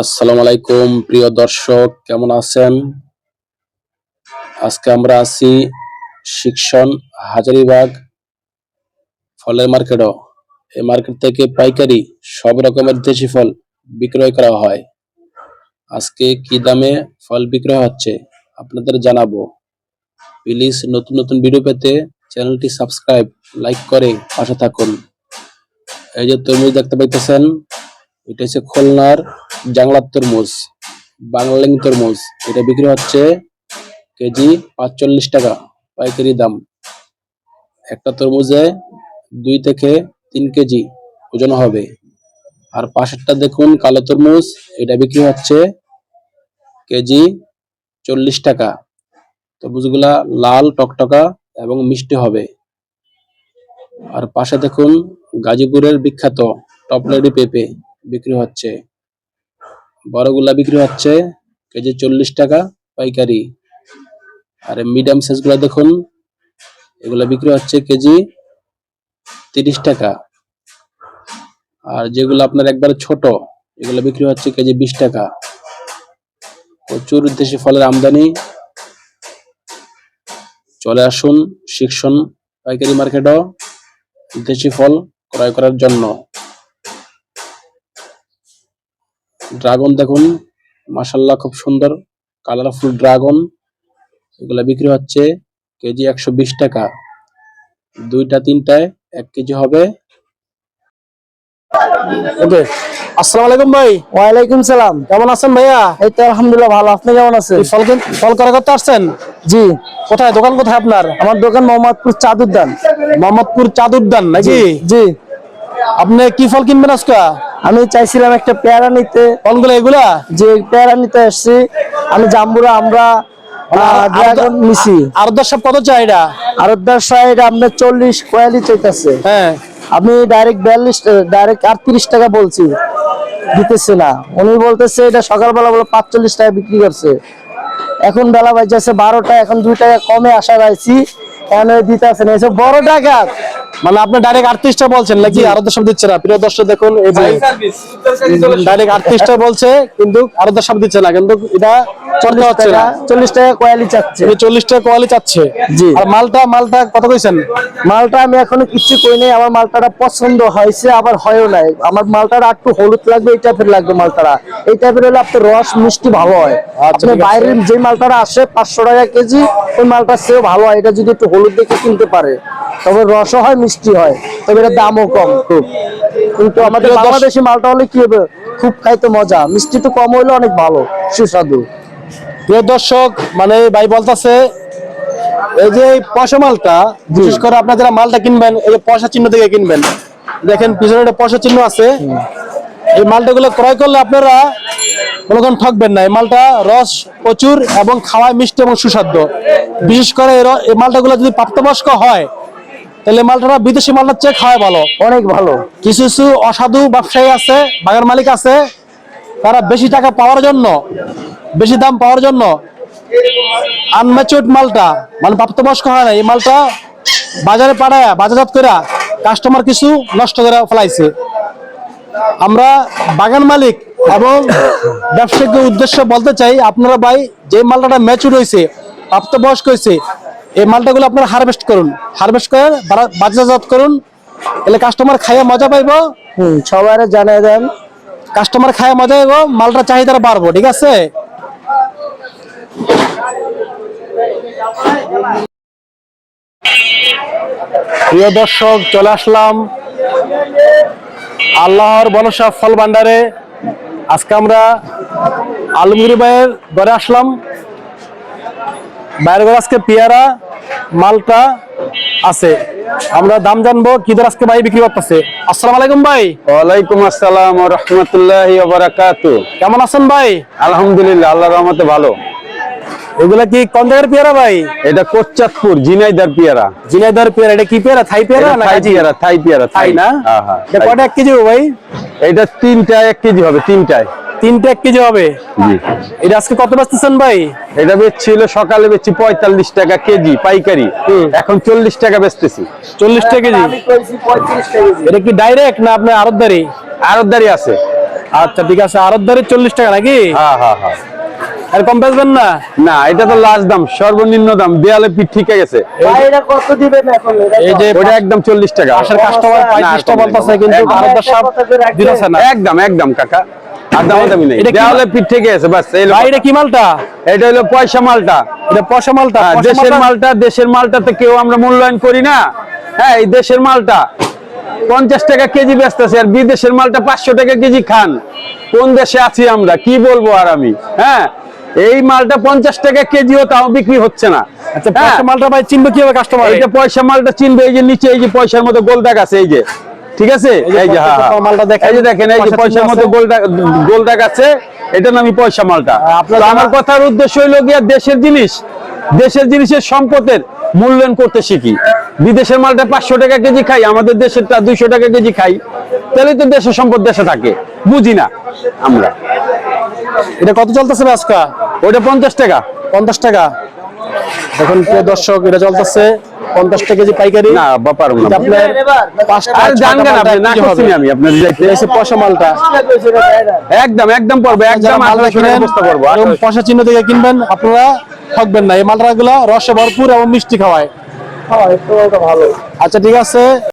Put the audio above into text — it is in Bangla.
আসসালামু আলাইকুম, প্রিয় দর্শক, কেমন আছেন? আজকে আমরা আছি শিক্ষণ হাজারিবাগ ফলের মার্কেটও। এই মার্কেট থেকে পাইকারি সব রকমের দেশি ফল বিক্রয় করা হয়। আজকে কি দামে ফল বিক্রয় হচ্ছে আপনাদের জানাব। প্লিজ নতুন নতুন ভিডিও পেতে চ্যানেলটি সাবস্ক্রাইব, লাইক করে পাশে থাকুন। এই যে তরমুজ দেখতে পাইতেছেন এটা হচ্ছে খুলনার জাংলার তরমুজ বাংলালিং তরমুজ এটা বিক্রি হচ্ছে কেজি পাঁচচল্লিশ টাকা, পাইকারি দাম। একটা তরমুজে দুই থেকে তিন কেজি ওজন হবে। আর পাশেরটা দেখুন, কালো তরমুজ, এটা বিক্রি হচ্ছে কেজি চল্লিশ টাকা। তরমুজগুলা লাল, টকটকা এবং মিষ্টি হবে। আর পাশে দেখুন, গাজীপুরের বিখ্যাত টপলেডি পেঁপে। বিক্রি হচ্ছে। বড়গুলা বিক্রি হচ্ছে কেজি চল্লিশ টাকা পাইকারি। আর মিডিয়াম সাইজগুলা দেখুন, এগুলা বিক্রি হচ্ছে কেজি তিরিশ টাকা। আর যেগুলো আপনার একবারে ছোট, এগুলো বিক্রি হচ্ছে কেজি বিশ টাকা। প্রচুর দেশি ফলের আমদানি। চলে আসুন শিক্ষণ পাইকারি মার্কেটও দেশি ফল ক্রয় করার জন্য। ড্রাগন দেখুন। মাসাল্লাহ খুব সুন্দর। Colourful dragon. এগুলা বিক্রি হচ্ছে কেজি একশো বিশ টাকা। দুইটা তিনটায় এক কেজি হবে। ওকে আসসালামু আলাইকুম ভাই। ওয়ালাইকুম সালাম। কেমন আছেন ভাইয়া? এই তো আলহামদুলিল্লাহ ভালো। আপনি কেমন আছেন? ফল কিন- ফল করা করতে আসছেন? জি। কোথায়? দোকান কোথায় আপনার? আমার দোকান মোহাম্মদপুর মোহাম্মদপুর নাকি? জি। আপনি কি ফল কিনবেন আজকে? আমি চাইছিলাম একটা পেয়ারা নিতে। ফলগুলো এগুলা? যে পেয়ারা নিতে আসছি আমি জাম্বুরা আমরা ড্রাগন নিছি। আর সব কত চাই এটা? আর দশ সাইড আপনার চল্লিশ কোয়ালি চাইতেছে। হ্যাঁ। আমি ডাইরেক্ট বিয়াল্লিশ ডাইরেক্ট আটত্রিশ টাকা বলছি। দিতেছে না। উনি বলতেছে এটা সকালবেলা বলে পাঁচচল্লিশ টাকা বিক্রি করছে। এখন বেলা বাজছে বারোটা এখন দুই টাকা কমে আসা পাইছি এখন দিতে আছে না। এসব বড় টাকা মানে আপনি ডাইরেক্ট আটত্রিশটা বলছেন নাকি? আরও দশ দিচ্ছে না? প্রিয় দর্শক দেখুন এই যে ডাইরেক্ট আটত্রিশটা বলছে কিন্তু আরও দশ দিচ্ছে না। কিন্তু এটা চলতে হচ্ছে না। চল্লিশ টাকা কোয়ালি চাচ্ছে। চল্লিশটা কোয়ালি চাচ্ছে। জি। আর মালটা মালটা কত কইছেন? মালটা আমি এখনও কিচ্ছু কই নাই। আমার মালটাটা পছন্দ হয়েছে আবার হয়ও নাই। আমার মালটাটা একটু হলুদ লাগবে এই টাইপের লাগবে মালটাটা। এই টাইপের হলে আপনার রস মিষ্টি ভালো হয়। আচ্ছা, আপনি বাইরের যে মালটাটা আসে পাঁচশো টাকা কেজি ওই মালটা সেও ভালো হয়। এটা যদি একটু হলুদ দেখে কিনতে পারে। তবে রসও হয় মিষ্টি হয় তবে এটা দামও কম। খুব। কিন্তু আমাদের বাংলাদেশি মালটা হলে কি হবে? খুব খাইতে মজা। মিষ্টি তো কম হইলে অনেক ভালো সুস্বাদু। প্রিয় দর্শক মানে ভাই বলতাছে এই যে পয়সা মালটা বিশেষ করে আপনারা যারা মালটা কিনবেন এই যে পয়সা চিহ্ন থেকে কিনবেন দেখেন পিছনে একটা পয়সা চিহ্ন আছে। এই মালটা গুলো ক্রয় করলে আপনারা কোনোক্ষণ ঠকবেন না। এই মালটা রস প্রচুর এবং খাওয়ায় মিষ্টি এবং সুস্বাদু। বিশেষ করে এই র- এই মালটা গুলো যদি প্রাপ্তবয়স্ক হয় তাহলে মালটা বিদেশি মালটার চেয়ে খাওয়ায় ভালো। অনেক ভালো। কিছু কিছু অসাধু ব্যবসায়ী আছে বাগান মালিক আছে তারা বেশি টাকা পাওয়ার জন্য বেশি দাম পাওয়ার জন্য আনম্যাচুর্ড মালটা মানে প্রাপ্তবয়স্ক হয় না এই মালটা বাজারে পাঠায় বাজারজাত করে কাস্টমার কিছু নষ্ট করে ফেলাইছে। আমরা বাগান মালিক এবং ব্যবসায়িক উদ্দেশ্য বলতে চাই আপনারা ভাই যে মালটা ম্যাচুর হয়েছে প্রাপ্তবয়স্ক হয়েছে এই মালটাগুলো আপনারা হারভেস্ট করুন। হারভেস্ট করে বাজারজাত করুন। এলে কাস্টমার খাইয়ে মজা পাইবো। হম সবাই জানিয়ে দেন। কাস্টমার খায় মজা পাইবো মালটা চাহিদাটা বাড়বো ঠিক আছে? প্রিয় দর্শক চলে আসলাম আল্লাহর বনসা ফল ভান্ডারে আজকে আমরা আলমগিরি ভাইয়ের ঘরে আসলাম। বাইরের ঘরে আজকে পেয়ারা। মালটা আছে। আমরা দাম জানব কি দর আজকে ভাই বিক্রি করতেছে? আসসালামু আলাইকুম ভাই। ওয়ালাইকুম আসসালাম রহমতুল্লাহ বারাকাত। কেমন আছেন ভাই? আলহামদুলিল্লাহ আল্লাহ রহমতে ভালো। এগুলা কি কোন জায়গার পেয়ারা ভাই? এটা কোচ্চাঁদপুর জিনাইদার পেয়ারা। জিনাইদার পেয়ারা এটা কি পেয়ারা? থাই পেয়ারা না থাই? পেয়ারা থাই পেয়ারা থাই। না? হ্যাঁ, হ্যাঁ, এটা। কয়টা এক কেজি হবে ভাই? এটা তিনটা এক কেজি হবে তিনটায়। তিনটা এক কেজি হবে। এটা আজকে কত বেচতেছেন ভাই? এটা বেচছিল সকালে বেচছি পঁয়তাল্লিশ টাকা কেজি পাইকারি। এখন চল্লিশ টাকা বেচতেছি। চল্লিশ টাকা কেজি? এটা কি ডাইরেক্ট না আপনার আরতদারি আরতদারি আছে। আচ্ছা ঠিক আছে আরত চল্লিশ টাকা নাকি? হ্যাঁ হ্যাঁ হ্যাঁ। আর কম বেচবেন না? না এটা তো লাস্ট দাম সর্বনিম্ন দাম দেয়ালে পিঠ ঠিক গেছে। এটা কত দিবেন এখন? এই যে ওটা একদম চল্লিশ টাকা। পাশের কাস্টমার পঁয়ত্রিশটা বলতেছে কিন্তু একদম। দিতেছে না। একদম একদম কাকা। আর দামাদামি নেই। কি- দেওয়ালে পিঠ থেকে আছে বাস এই ভাই লোক- এটা কি মালটা? এটা হলো পয়সা মালটা। এটা পশা মালটা? দেশের মালটা- মালটা দেশের মালটাতে কেউ আমরা মূল্যায়ন করি না। হ্যাঁ এই দেশের মালটা। পঞ্চাশ টাকা কেজি বেচতেছে আর বিদেশের মালটা পাঁচশো টাকা কেজি খান। কোন দেশে আছি আমরা? কি বলব আর আমি? হ্যাঁ এই মালটা পঞ্চাশ টাকা কেজিও তাও বিক্রি হচ্ছে না। আচ্ছা হ্যাঁ, মালটা ভাই চিনবে কীভাবে কাস্টমার এইটা পয়সা মালটা চিনবে এই যে নিচে এই যে পয়সার মতো গোল দাগ আছে এই যে। ঠিক আছে? এই যে হ্যাঁ হ্যাঁ। মালটা দেখেন, এই যে দেখেন এই যে পয়সার চিহ্ন মতো আছে। গোল দাগ গোল দাগ আছে এটা নামই পয়সা মালটা। তো আমার কথার উদ্দেশ্য হইল গিয়া দেশের জিনিস দেশের জিনিসের সম্পদের মূল্যায়ন করতে শিখি। বিদেশের মালটা পাঁচশো টাকা কেজি খাই আমাদের দেশেরটা দুইশো টাকা কেজি খাই তাহলে তো দেশের সম্পদ দেশে থাকে। বুঝি না আমরা। এটা কত চলতেছে আজকা? ওইটা পঞ্চাশ টাকা। পঞ্চাশ টাকা। এখন প্রিয় দর্শক এটা চলতেছে। পঞ্চাশ টাকা কেজি পাইকারি না না। আর জানবেন আপনি না। আমি। আপনার পয়সা মালটা। একদম একদম পড়বে। একদম করব। পয়সা চিহ্ন থেকে কিনবেন আপনারা ঠকবেন না। এই মালটা গুলো রসে ভরপুর এবং মিষ্টি খাওয়ায়। ভালো। আচ্ছা ঠিক আছে।